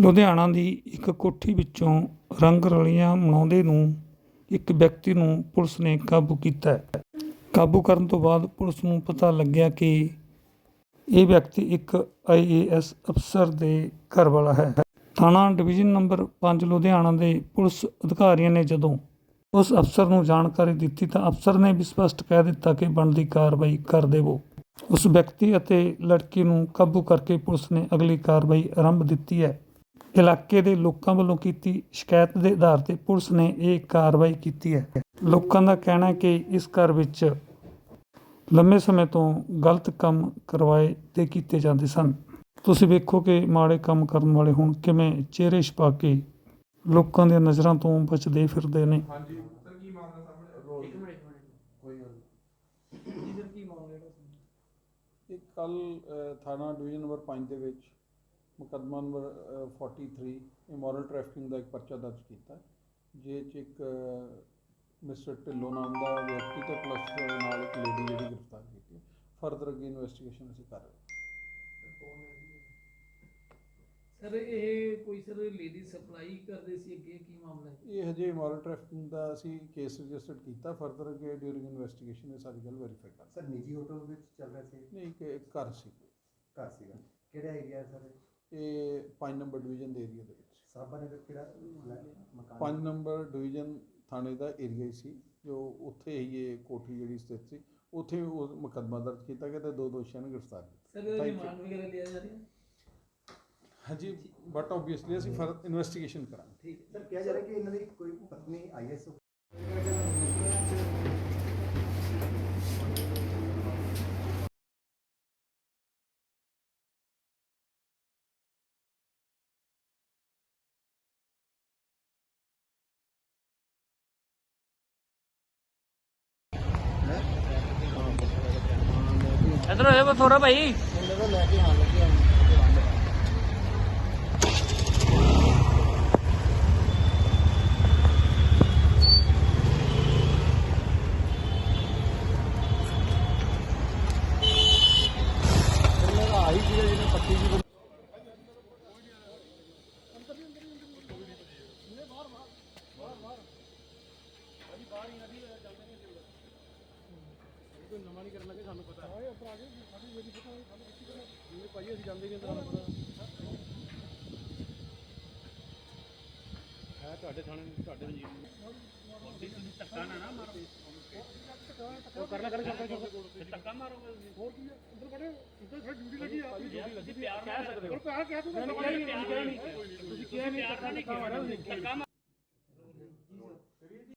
ਲੁਧਿਆਣਾ ਦੀ ਇੱਕ ਕੋਠੀ ਵਿੱਚੋਂ ਰੰਗ ਰਲੀਆਂ ਮਨਾਉਂਦੇ ਨੂੰ ਇੱਕ ਵਿਅਕਤੀ ਨੂੰ ਪੁਲਿਸ ਨੇ ਕਾਬੂ ਕੀਤਾ ਹੈ। ਕਾਬੂ ਕਰਨ ਤੋਂ ਬਾਅਦ ਪੁਲਿਸ ਨੂੰ ਪਤਾ ਲੱਗਿਆ ਕਿ ਇਹ ਵਿਅਕਤੀ ਇੱਕ ਆਈਏਐਸ ਅਫਸਰ ਦੇ ਘਰ ਵਾਲਾ ਹੈ। ਥਾਣਾ ਡਿਵੀਜ਼ਨ ਨੰਬਰ 5 ਲੁਧਿਆਣਾ ਦੇ ਪੁਲਿਸ ਅਧਿਕਾਰੀਆਂ ਨੇ ਜਦੋਂ ਉਸ ਅਫਸਰ ਨੂੰ ਜਾਣਕਾਰੀ ਦਿੱਤੀ ਤਾਂ ਅਫਸਰ ਨੇ ਵੀ ਸਪਸ਼ਟ ਕਹਿ ਦਿੱਤਾ ਕਿ ਬਣਦੀ ਕਾਰਵਾਈ ਕਰ ਦੇਵੋ। ਉਸ ਵਿਅਕਤੀ ਅਤੇ ਲੜਕੀ ਨੂੰ ਕਾਬੂ ਕਰਕੇ ਪੁਲਿਸ ਨੇ ਅਗਲੀ ਕਾਰਵਾਈ ਆਰੰਭ ਦਿੱਤੀ ਹੈ। ਇਲਾਕੇ ਦੇ ਲੋਕਾਂ ਵੱਲੋਂ ਕੀਤੀ ਸ਼ਿਕਾਇਤ ਦੇ ਆਧਾਰ ਤੇ ਪੁਲਿਸ ਨੇ ਇਹ ਕਾਰਵਾਈ ਕੀਤੀ ਹੈ। ਲੋਕਾਂ ਦਾ ਕਹਿਣਾ ਹੈ ਕਿ ਇਸ ਘਰ ਵਿੱਚ ਲੰਮੇ ਸਮੇਂ ਤੋਂ ਗਲਤ ਕੰਮ ਕਰਵਾਏ ਤੇ ਕੀਤੇ ਜਾਂਦੇ ਸਨ। ਤੁਸੀਂ ਵੇਖੋ ਕਿ ਮਾੜੇ ਕੰਮ ਕਰਨ ਵਾਲੇ ਹੁਣ ਕਿਵੇਂ ਚਿਹਰੇ ਛਪਾ ਕੇ ਲੋਕਾਂ ਦੀਆਂ ਨਜ਼ਰਾਂ ਤੋਂ ਬਚਦੇ ਫਿਰਦੇ ਨੇ। ਹਾਂਜੀ ਸਰ ਕੀ ਮਾਮਲਾ ਸਾਹਮਣੇ? ਇੱਕ ਮਿੰਟ ਇੱਕ ਮਿੰਟ। ਕੋਈ ਗੱਲ ਜੀ ਸਰ ਕੀ ਮਾਮਲਾ ਹੈ ਇਹ ਕੱਲ ਥਾਣਾ ਡਿਵੀਜ਼ਨ ਨੰਬਰ 5 ਦੇ ਵਿੱਚ ਮੁਕੱਦਮਾ ਨੰਬਰ ਅ, 43 ਇਮੋਰਲ ਟ੍ਰੈਫਿਕਿੰਗ ਦਾ ਇੱਕ ਪਰਚਾ ਦਰਜ ਕੀਤਾ। ਜੇ ਚ ਇੱਕ ਮਿਸਟਰ ਢਿੱਲੋਂ ਨਾਮ ਦਾ ਵਿਅਕਤੀ ਤੇ ਪਲੱਸ ਨਾਲ ਇੱਕ ਲੇਡੀ ਜਿਹੜੀ ਗ੍ਰਿਫਤਾਰ ਕੀਤੀ ਫਰਦਰ ਅੱਗੇ ਇਨਵੈਸਟੀਗੇਸ਼ਨ ਅਸੀਂ ਕਰ ਰਹੇ ਹਾਂ। ਸਰ ਇਹ ਕੋਈ ਸਰ ਲੇਡੀ ਸਪਲਾਈ ਕਰਦੇ ਸੀ ਅੱਗੇ? ਕੀ ਮਾਮਲਾ ਹੈ? ਇਹ ਹਜੇ ਇਮੋਰਲ ਟ੍ਰੈਫਿਕਿੰਗ ਦਾ ਅਸੀਂ ਕੇਸ ਰਜਿਸਟਰਡ ਕੀਤਾ। ਫਰਦਰ ਅੱਗੇ ਡਿਊਰਿੰਗ ਇਨਵੈਸਟੀਗੇਸ਼ਨ ਇਹ ਸਾਰੀ ਗੱਲ ਵੈਰੀਫਾਈ ਕਰ ਸਰ ਨਿੱਜੀ ਹੋਟਲ ਵਿੱਚ ਚੱਲ ਰਿਹਾ ਸੀ? ਨਹੀਂ ਕਿ ਇੱਕ ਘਰ ਸੀ। ਘਰ ਸੀਗਾ। ਕਿਹੜਾ ਏਰੀਆ ਸਰ ਇਹ 5 ਨੰਬਰ ਡਿਵੀਜ਼ਨ ਦੇ ਏਰੀਆ ਦੇ ਵਿੱਚ। ਸਾਬਾ ਨਗਰ ਕਿਹੜਾ? ਮਕਾਨ। 5 ਨੰਬਰ ਡਿਵੀਜ਼ਨ ਥਾਣੇ ਦਾ ਏਰੀਆ ਹੀ ਸੀ ਜੋ ਉੱਥੇ ਹੀ ਇਹ ਕੋਠੀ ਜਿਹੜੀ ਸਥਿਤ ਸੀ ਉੱਥੇ ਉਹ ਮੁਕੱਦਮਾ ਦਰਜ ਕੀਤਾ ਗਿਆ ਤੇ ਦੋ ਦੋਸ਼ੀਆਂ ਨੂੰ ਗ੍ਰਿਫਤਾਰ ਕੀਤਾ। ਸਰ. ਰਿਮਾਂਡ ਵਗੈਰਾ ਲਿਆ ਜਾ ਰਿਹਾ? ਹੈ ਹਾਂਜੀ ਬਟ ਆਬਵੀਅਸਲੀ ਅਸੀਂ ਫਰਦਰ ਇਨਵੈਸਟੀਗੇਸ਼ਨ ਕਰਾਂਗੇ। ਠੀਕ ਸਰ ਕਿਹਾ ਜਾ ਰਿਹਾ ਕਿ ਇਹਨਾਂ ਦੀ ਕੋਈ ਪਤਨੀ ਆਈਐਸ ਇਧਰ ਹੋਏ ਕੋ ਥੋੜਾ ਭਾਈ। ਲੈ ਕੇ ਆਣ ਲੱਗੇ ਬਾਹਰ ਬਾਹਰ ਬਾਹਰ ਬਾਹਰ ਅਜੀ ਬਾਹਰ ਹੀ ਨਦੀ ਚੱਲਦੇ ਕੋਈ ਨਵਾਂ ਨਹੀਂ ਕਰਨ ਲੱਗੇ ਸਾਨੂੰ ਪਤਾ ਹੈ ਇਹ ਭਾਈ ਅਸੀਂ ਜਾਂਦੇ ਨਹੀਂ ਤੁਹਾਨੂੰ ਪਤਾ ਹੈ ਤੁਹਾਡੇ ਥਾਣੇ ਤੁਹਾਡੇ ਵਜੀਰ ਤੁਸੀਂ ਧੱਕਾ ਨਾ ਨਾ ਮਾਰੋ ਉਹ ਕਰਨਾ ਕਰਨਾ ਕਰਨਾ ਤੁਸੀਂ ਧੱਕਾ ਮਾਰੋਗੇ ਹੋਰ ਕੀ ਹੈ ਅੰਦਰ ਬੜੇ ਅੰਦਰ ਥੋੜੀ ਡਿਊਟੀ ਲੱਗੀ ਆ ਆਪਣੀ ਡਿਊਟੀ ਲੱਗੀ ਪਿਆਰ ਨਾਲ ਸਕਦੇ ਹੋ ਪਿਆਰ ਕਿਹਾ ਤੂੰ ਤੁਸੀਂ ਕਿਹਾ ਨਹੀਂ ਧੱਕਾ ਨਹੀਂ ਧੱਕਾ ਮਾਰੋ